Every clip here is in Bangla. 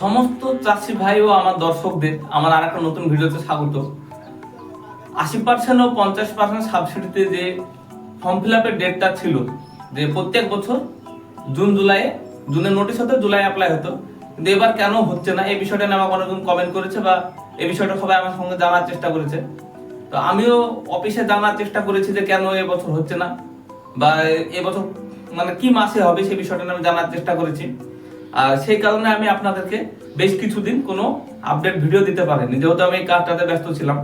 সমস্ত চাষি ভাই ও আমার দর্শকদের, আমার আর একটা নতুন ভিডিওতে স্বাগত। আশি পার্সেন্ট ও পঞ্চাশ পার্সেন্ট সাবসিডিতে যে ফর্ম ফিল আপের ডেটটা ছিল, যে প্রত্যেক বছর জুন জুলাইয়ে জুনের নোটিশ হতো, জুলাই অ্যাপ্লাই হতো। কিন্তু এবার কেন হচ্ছে না? এই বিষয়টা নিয়ে আমাকে অনেকজন কমেন্ট করেছে বা এই বিষয়টা সবাই আমার সঙ্গে জানার চেষ্টা করেছে। তো আমিও অফিসে জানার চেষ্টা করেছি যে কেন এবছর হচ্ছে না বা এবছর মানে কি মাসে হবে সেই বিষয়টা নিয়ে আমি জানার চেষ্টা করেছি। সেই কারণে আমি আপনাদেরকে বেশ কিছুদিন কোনো আপডেট ভিডিও দিতে পারিনি। যেহেতু আমি এই কাজটাতে ব্যস্ত ছিলাম।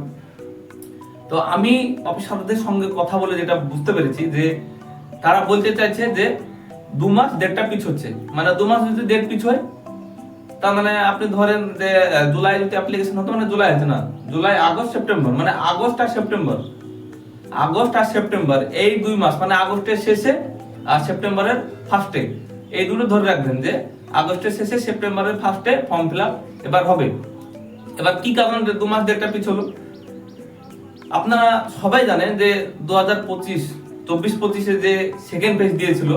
তো আমি অফিসারদের সঙ্গে কথা বলে যেটা বুঝতে পেরেছি যে, তারা বলতে চাইছে যে, দু মাস ডেটটা পিছ হচ্ছে। মানে দু মাস যদি ডেট পিছ হয়, তার মানে আপনি ধরেন যে জুলাই যদি অ্যাপ্লিকেশন হতো মানে জুলাই আছে না, জুলাই, আগস্ট, সেপ্টেম্বর মানে আগস্ট আর সেপ্টেম্বর। আগস্ট আর সেপ্টেম্বর, এই দুই মাস মানে আগস্টের শেষে আর সেপ্টেম্বরের ফার্স্টে এই দুটো ধরে রাখবেন যে আগস্টের শেষে সেপ্টেম্বরের ফার্স্টে ফর্ম ফিল এবার হবে। এবার কি কারণে দু মাস ডেটটা পিছলো আপনারা সবাই জানেন যে দু হাজার পঁচিশ, চব্বিশ পঁচিশে যে সেকেন্ড ফেজ দিয়েছিল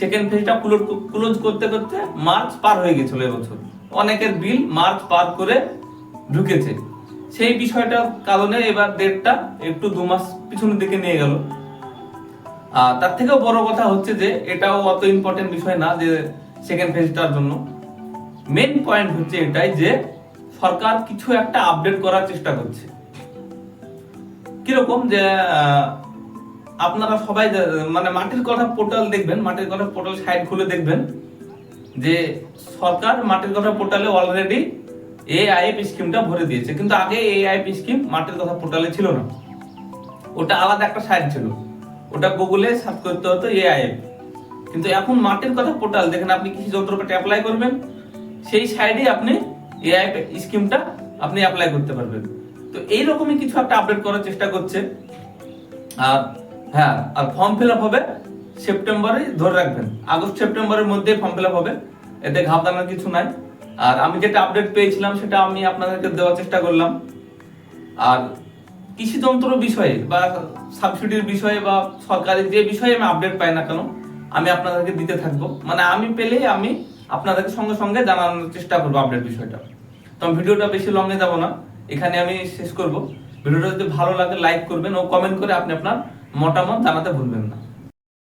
সেকেন্ড ফেজটা ক্লোজ করতে করতে মার্চ পার হয়ে গেছিল এবছর। অনেকের বিল মার্চ পার করে ঢুকেছে। সেই বিষয়টার কারণে এবার ডেটটা একটু দু মাস পিছনের দিকে নিয়ে গেল। আর তার থেকেও বড় কথা হচ্ছে যে এটাও অত ইম্পর্টেন্ট বিষয় না যে সেকেন্ড ফেজটার জন্য। মেন পয়েন্ট হচ্ছে এটাই যে, সরকার কিছু একটা আপডেট করার চেষ্টা করছে। কীরকম যে আপনারা সবাই মানে মাটির কথা পোর্টাল দেখবেন, মাটির কথা পোর্টাল সাইড খুলে দেখবেন যে, সরকার মাটির কথা পোর্টালে অলরেডি এআইএফ স্কিমটা ভরে দিয়েছে। কিন্তু আগে এআইএফ স্কিম মাটির কথা পোর্টালে ছিল না। ওটা আলাদা একটা সাইট ছিল। ওটা গুগলে সার্চ করতে হতো এআইএফ কিন্তু এখন মাটির কথা পোর্টাল, দেখেন আপনি কৃষি যন্ত্রপাতি অ্যাপ্লাই করবেন, সেই সাইডে আপনি এআই স্কিমটা আপনি অ্যাপ্লাই করতে পারবেন। তো এইরকমই কিছু একটা আপডেট করার চেষ্টা করছে। আর হ্যাঁ আর ফর্ম ফিল আপ হবে সেপ্টেম্বরে ধরে রাখবেন। আগস্ট সেপ্টেম্বরের মধ্যে ফর্ম ফিল আপ হবে, এতে ঘাবড়ানোর কিছু নাই। আর আমি যেটা আপডেট পেয়েছিলাম, সেটা আমি আপনাদেরকে দেওয়ার চেষ্টা করলাম। আর কৃষি যন্ত্র বিষয়ে বা সাবসিডির বিষয়ে বা সরকারি যে বিষয়ে আমি আপডেট পাই না কেন আমি আপনাদেরকে দিতে থাকব। মানে আমি পেলে আমি আপনাদেরকে সঙ্গে সঙ্গে জানানোর চেষ্টা করব আপডেট বিষয়টা। তো আমি ভিডিওটা বেশি লংয়ে যাব না, এখানে আমি শেষ করব। ভিডিওটা যদি ভালো লাগে লাইক করবেন ও কমেন্ট করে আপনি আপনার মতামত জানাতে ভুলবেন না।